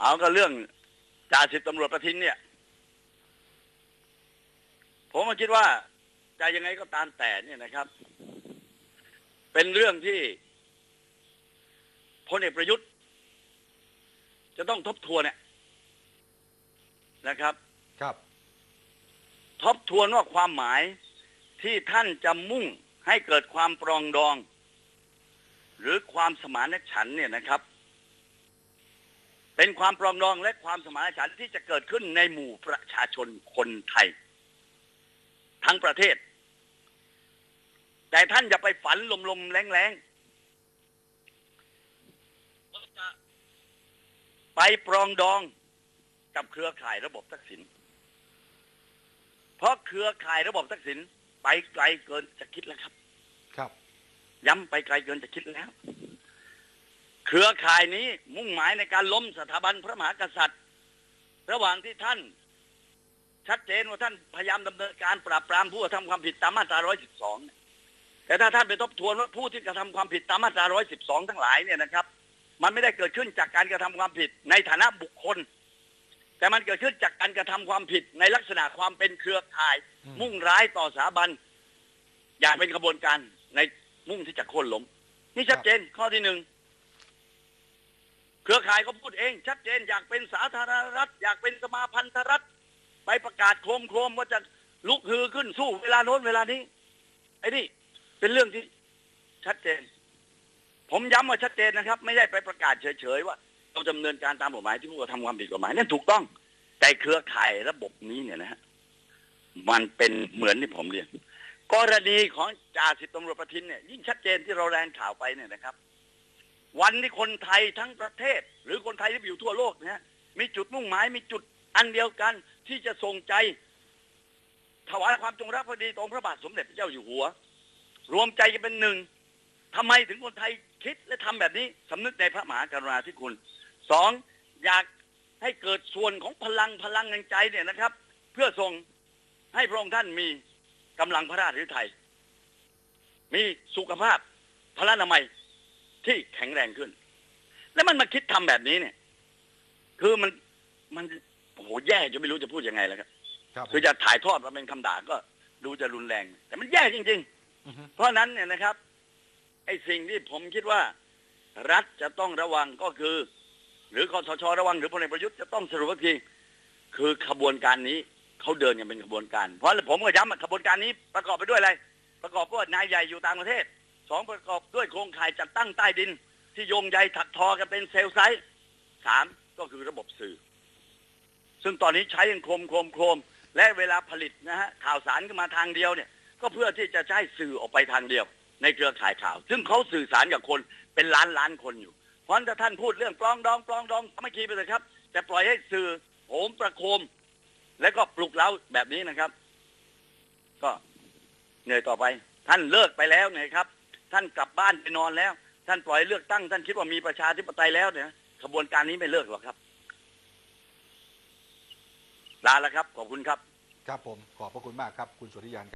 เอาก็เรื่องจ่าสิบตำรวจประทินเนี่ย ผมก็คิดว่าจะยังไงก็ตามแต่เนี่ยนะครับ เป็นเรื่องที่พลเอกประยุทธ์ จะต้องทบทวนเนี่ยนะครับ ครับ ทบทวนว่าความหมายที่ท่านจะมุ่งให้เกิดความปรองดอง หรือความสมานฉันท์เนี่ยนะครับ เป็นความปรองดองและความสมานฉันท์ที่จะเกิดขึ้นในหมู่ประชาชนคนไทย ทั้งประเทศ แต่ท่านอย่าไปฝันลมๆแรงๆว่าจะไปปรองดองกับเครือข่ายระบบทักษิณเพราะเครือข่ายระบบทักษิณไปไกลเกินจะคิดแล้วครับ ครับ ย้ำไปไกลเกินจะคิดแล้ว เครือข่ายนี้มุ่งหมายในการล้มสถาบันพระมหากษัตริย์ ระหว่างที่ท่าน ชัดเจนว่าท่านพยายามดำเนินการปราบปรามผู้กระทำความผิดตามมาตรา 112 แต่ถ้าท่านไปทบทวนว่าผู้ที่กระทำความผิดตามมาตรา 112 ทั้งหลายเนี่ยนะครับ มันไม่ได้เกิดขึ้นจากการกระทำความผิดในฐานะบุคคล แต่มันเกิดขึ้นจากการกระทำความผิดในลักษณะความเป็นเครือข่ายอืมมุ่งร้ายต่อสถาบันอย่างเป็นกระบวนการในมุ่งที่จะโค่นล้มนี่ชัดเจนข้อที่หนึ่งเค รือข่ายเขาพูดเอง ชัดเจนอยากเป็นสาธารณรัฐ อยากเป็นสมาพันธรัฐ ไปประกาศโครมโครมว่าจะลุกฮือขึ้นสู้เวลาโน้นเวลานี้ ไอ้นี่เป็นเรื่องที่ชัดเจน ผมย้ำว่าชัดเจนนะครับ ไม่ได้ไปประกาศเฉยๆว่าเราดำเนินการตามกฎหมายที่ผู้กระทำความผิดกฎหมายนั่นถูกต้อง แต่เครือข่ายระบบนี้เนี่ยนะฮะมันเป็นเหมือนที่ผมเรียนกรณีของจ่าสิบตำรวจประทินเนี่ยยิ่งชัดเจนที่เราแรงข่าวไปเนี่ยนะครับ วันที่คนไทยทั้งประเทศ หรือคนไทยที่อยู่ทั่วโลกเนะฮะมีจุดมุ่งหมายมีจุดอันเดียวกันที่จะส่งใจ ถวายความจงรักภักดีต่องพระบาทสมเด็จพระเจ้าอยู่หัว รวมใจกันเป็นหนึ่งทำไมถึงคนไทยคิดและทำแบบนี้สำนึกในพระมหากรุณาธิคุณสองอยากให้เกิดส่วนของพลังพลังแห่งใจเนี่ยนะครับ เพื่อส่งให้พระองค์ท่านมีกำลังพระราชฤทัยมีสุขภาพพระนามัย ที่แข็งแรงขึ้น แล้วมันมาคิดทำแบบนี้เนี่ย คือมันมันโอ้โหแย่จนไม่รู้จะพูดยังไงแล้วครับครับคือจะถ่ายทอดมาเป็นคำด่าก็ดูจะรุนแรง แต่มันแย่จริงๆอือฮึเพราะฉะนั้นเนี่ยนะครับไอ้สิ่งที่ผมคิดว่า รัฐจะต้องระวังก็คือ หรือคอสชระวังหรือพลเอกประยุทธ์จะต้องสรุปว่าทีคือขบวนการนี้เขาเดินกันเป็นขบวนการ เพราะผมก็ย้ำว่าขบวนการนี้ประกอบไปด้วยอะไร ประกอบด้วยนายใหญ่อยู่ต่างประเทศ สองประกอบด้วยโครงข่ายจัดตั้งใต้ดิน ที่โยงใยถักทอกันเป็นเซลล์ไซต์สามก็คือระบบสื่อ ซึ่งตอนนี้ใช้ยังโครมโครมโครมและเวลาผลิตนะฮะข่าวสารขึ้นมาทางเดียวเนี่ย ก็เพื่อที่จะใช้สื่อออกไปทางเดียว ในเครือข่ายข่าว ซึ่งเขาสื่อสารกับคนเป็นล้านล้านคนอยู่ เพราะถ้าท่านพูดเรื่องปลองดองปลองดองสามัคคีไปเลยครับจะปล่อยให้สื่อโหมประโคม และก็ปลุกเร้าแบบนี้นะครับ ก็เหนื่อยต่อไป ท่านเลิกไปแล้วเนี่ยครับ ท่านกลับบ้านไปนอนแล้ว ท่านปล่อยเลือกตั้ง ท่านคิดว่ามีประชาธิปไตยแล้วเนี่ยขบวนการนี้ไม่เลิกหรอกครับลาแล้วครับ ขอบคุณครับ ครับผม ขอบพระคุณมากครับ คุณสุริยัน